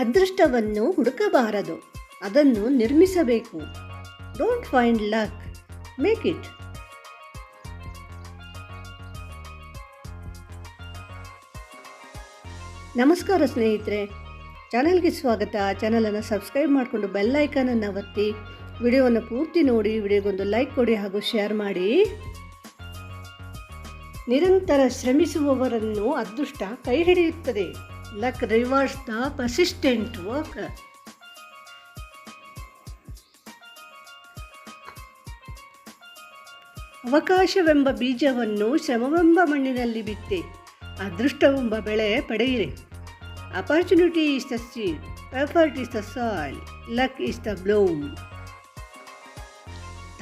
ಅದೃಷ್ಟವನ್ನು ಹುಡುಕಬಾರದು. ಅದನ್ನು ನಿರ್ಮಿಸಬೇಕು. Don't find luck make it ನಮಸ್ಕಾರ ಸ್ನೇಹಿತರೆ. ಚಾನಲ್ಗೆ ಸ್ವಾಗತ. ಚಾನಲನ್ನು ಸಬ್ಸ್ಕ್ರೈಬ್ ಮಾಡಿಕೊಂಡು ಬೆಲ್ ಐಕಾನನ್ನು ಒತ್ತಿ. ವಿಡಿಯೋವನ್ನು ಪೂರ್ತಿ ನೋಡಿ, ವಿಡಿಯೋಗೊಂದು ಲೈಕ್ ಕೊಡಿ ಹಾಗೂ ಶೇರ್ ಮಾಡಿ. ನಿರಂತರ ಶ್ರಮಿಸುವವರನ್ನು ಅದೃಷ್ಟ ಕೈ ಹಿಡಿಯುತ್ತದೆ. Luck rewards the persistent work ಅವಕಾಶವೆಂಬ ಬೀಜವನ್ನು ಶ್ರಮವೆಂಬ ಮಣ್ಣಿನಲ್ಲಿ ಬಿತ್ತೆ ಅದೃಷ್ಟವೆಂಬ ಬೆಳೆ ಪಡೆಯಿರಿ. Opportunity is the seed effort is the soil luck is the bloom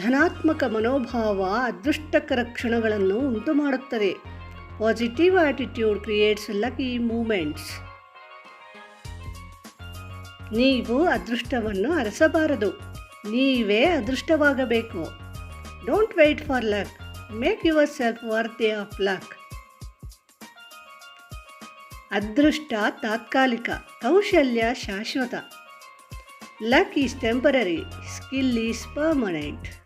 ಧನಾತ್ಮಕ ಮನೋಭಾವ ಅದೃಷ್ಟಕರ ಕ್ಷಣಗಳನ್ನು ಉಂಟು ಮಾಡುತ್ತದೆ positive attitude creates lucky moments ನೀವು ಅದೃಷ್ಟವನ್ನು ಅರಸಬಾರದು. ನೀವೇ ಅದೃಷ್ಟವಾಗಬೇಕು. Don't wait for luck make your self worthy of luck ಅದೃಷ್ಟ ತಾತ್ಕಾಲಿಕ, ಕೌಶಲ್ಯ ಶಾಶ್ವತ. Luck is temporary skill is permanent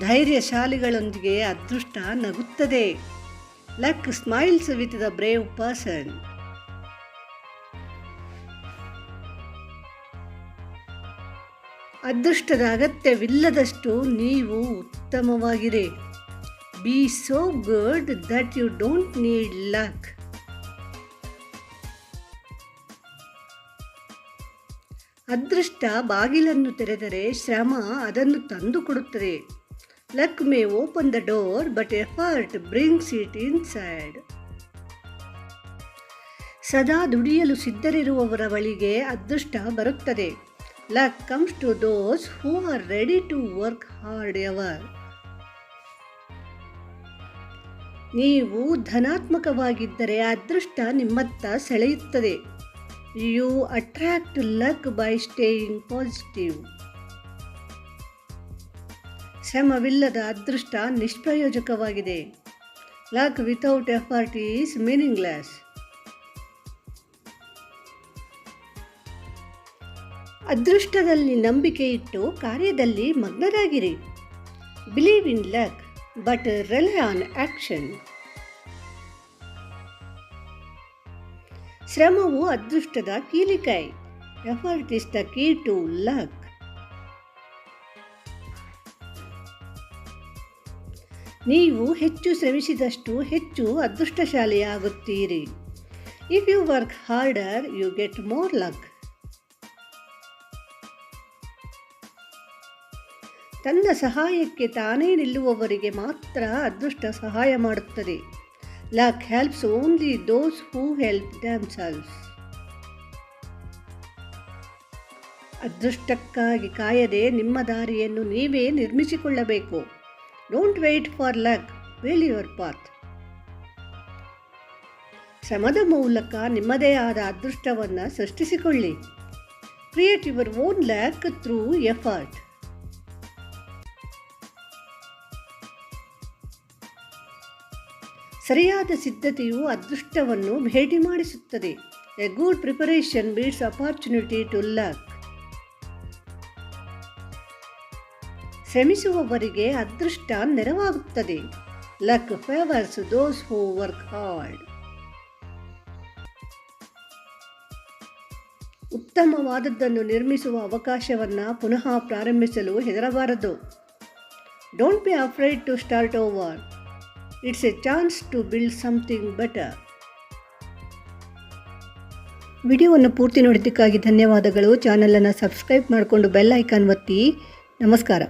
ಧೈರ್ಯಶಾಲಿಗಳೊಂದಿಗೆ ಅದೃಷ್ಟ ನಗುತ್ತದೆ. Luck smiles with the brave person ಅದೃಷ್ಟದ ಅಗತ್ಯವಿಲ್ಲದಷ್ಟು ನೀವು ಉತ್ತಮವಾಗಿರಿ. Be so good that you don't need luck ಅದೃಷ್ಟ ಬಾಗಿಲನ್ನು ತೆರೆದರೆ ಶ್ರಮ ಅದನ್ನು ತಂದುಕೊಡುತ್ತದೆ. Luck may open the door but effort brings it inside ಸದಾ ದುಡಿಯಲು ಸಿದ್ಧರಿರುವವರ ಬಳಿಗೆ ಅದೃಷ್ಟ ಬರುತ್ತದೆ. Luck comes to those who are ready to work hard ever ನೀವು ಧನಾತ್ಮಕವಾಗಿದ್ದರೆ ಅದೃಷ್ಟ ನಿಮ್ಮತ್ತ ಸೆಳೆಯುತ್ತದೆ. You attract luck by staying positive ಶ್ರಮವಿಲ್ಲದ ಅದೃಷ್ಟ ನಿಷ್ಪ್ರಯೋಜಕವಾಗಿದೆ. Luck without effort is meaningless ಅದೃಷ್ಟದಲ್ಲಿ ನಂಬಿಕೆ ಇಟ್ಟು ಕಾರ್ಯದಲ್ಲಿ ಮಗ್ನರಾಗಿರಿ. Believe in luck but rely on action ಶ್ರಮವು ಅದೃಷ್ಟದ ಕೀಲಿಕಾಯಿ effort is the key to luck ನೀವು ಹೆಚ್ಚು ಶ್ರಮಿಸಿದಷ್ಟು ಹೆಚ್ಚು ಅದೃಷ್ಟಶಾಲಿಯಾಗುತ್ತೀರಿ. If you work harder you get more luck ತನ್ನ ಸಹಾಯಕ್ಕೆ ತಾನೇ ನಿಲ್ಲುವವರಿಗೆ ಮಾತ್ರ ಅದೃಷ್ಟ ಸಹಾಯ ಮಾಡುತ್ತದೆ. Luck helps only those who help themselves ಅದೃಷ್ಟಕ್ಕಾಗಿ ಕಾಯದೆ ನಿಮ್ಮ ದಾರಿಯನ್ನು ನೀವೇ ನಿರ್ಮಿಸಿಕೊಳ್ಳಬೇಕು. Don't wait for luck, pave your path ಶ್ರಮದ ಮೂಲಕ ನಿಮ್ಮದೇ ಆದ ಅದೃಷ್ಟವನ್ನು ಸೃಷ್ಟಿಸಿಕೊಳ್ಳಿ. Create your own luck through effort ಸರಿಯಾದ ಸಿದ್ಧತೆಯು ಅದೃಷ್ಟವನ್ನು ಭೇಟಿ ಮಾಡಿಸುತ್ತದೆ. A good preparation beats opportunity to luck ಶ್ರಮಿಸುವವರಿಗೆ ಅದೃಷ್ಟ ನೆರವಾಗುತ್ತದೆ. Luck favours those who work hard ಉತ್ತಮವಾದದ್ದನ್ನು ನಿರ್ಮಿಸುವ ಅವಕಾಶವನ್ನು ಪುನಃ ಪ್ರಾರಂಭಿಸಲು ಹೆದರಬಾರದು. Don't be afraid to start over it's a chance to build something better ವಿಡಿಯೋವನ್ನು ಪೂರ್ತಿ ನೋಡಿದ್ದಕ್ಕಾಗಿ ಧನ್ಯವಾದಗಳು. ಚಾನಲನ್ನು ಸಬ್ಸ್ಕ್ರೈಬ್ ಮಾಡಿಕೊಂಡು ಬೆಲ್ ಐಕಾನ್ ಒತ್ತಿ. ನಮಸ್ಕಾರ.